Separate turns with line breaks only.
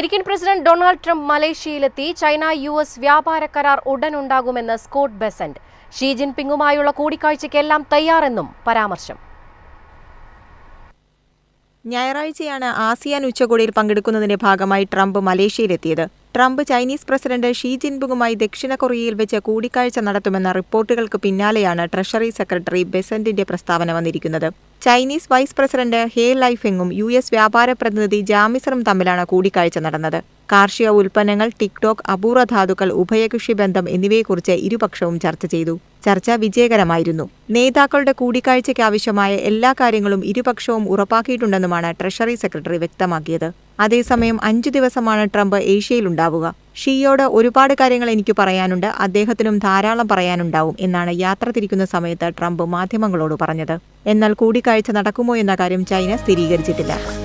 American president Donald Trump മലേഷ്യയിലെത്തി. China U S വ്യാപാര കരാർ ഉടൻ ഉണ്ടാകുമെന്ന് സ്കോട്ട് ബെസന്റ്. ഷീ ജിൻപിങ്ങുമായുള്ള കൂടിക്കാഴ്ചയ്ക്കെല്ലാം തയ്യാറെന്നും പരാമർശം.
ഞായറാഴ്ചയാണ് ആസിയാൻ ഉച്ചകോടിയിൽ പങ്കെടുക്കുന്നതിന്റെ ഭാഗമായി ട്രംപ് മലേഷ്യയിലെത്തിയത്. ട്രംപ് ചൈനീസ് പ്രസിഡന്റ് ഷീ ജിൻപിങ്ങുമായി ദക്ഷിണ കൊറിയയിൽ വെച്ച് കൂടിക്കാഴ്ച നടത്തുമെന്ന റിപ്പോർട്ടുകൾക്ക് പിന്നാലെയാണ് ട്രഷറി സെക്രട്ടറി ബെസന്റിന്റെ പ്രസ്താവന വന്നിരിക്കുന്നത്. ചൈനീസ് വൈസ് പ്രസിഡന്റ് ഹേ ലൈഫിങ്ങും യു എസ് വ്യാപാര പ്രതിനിധി ജാമിസറും തമ്മിലാണ് കൂടിക്കാഴ്ച നടന്നത്. കാർഷിക ഉൽപ്പന്നങ്ങൾ ടിക്ടോക്ക് അപൂർവ ധാതുക്കൾ ഉഭയകക്ഷി ബന്ധം എന്നിവയെക്കുറിച്ച് ഇരുപക്ഷവും ചർച്ച ചെയ്തു. ചർച്ച വിജയകരമായിരുന്നു. നേതാക്കളുടെ കൂടിക്കാഴ്ചയ്ക്ക് ആവശ്യമായ എല്ലാ കാര്യങ്ങളും ഇരുപക്ഷവും ഉറപ്പാക്കിയിട്ടുണ്ടെന്നുമാണ് ട്രഷറി സെക്രട്ടറി വ്യക്തമാക്കിയത്. അതേസമയം അഞ്ചു ദിവസമാണ് ട്രംപ് ഏഷ്യയിലുണ്ടാവുക. ഷീയോട് ഒരുപാട് കാര്യങ്ങൾ എനിക്ക് പറയാനുണ്ട്. അദ്ദേഹത്തിനും ധാരാളം പറയാനുണ്ടാവും എന്നാണ് യാത്ര തിരിക്കുന്ന സമയത്ത് ട്രംപ് മാധ്യമങ്ങളോട് പറഞ്ഞത്. എന്നാൽ കൂടിക്കാഴ്ച നടക്കുമോ എന്ന കാര്യം ചൈന സ്ഥിരീകരിച്ചിട്ടില്ല.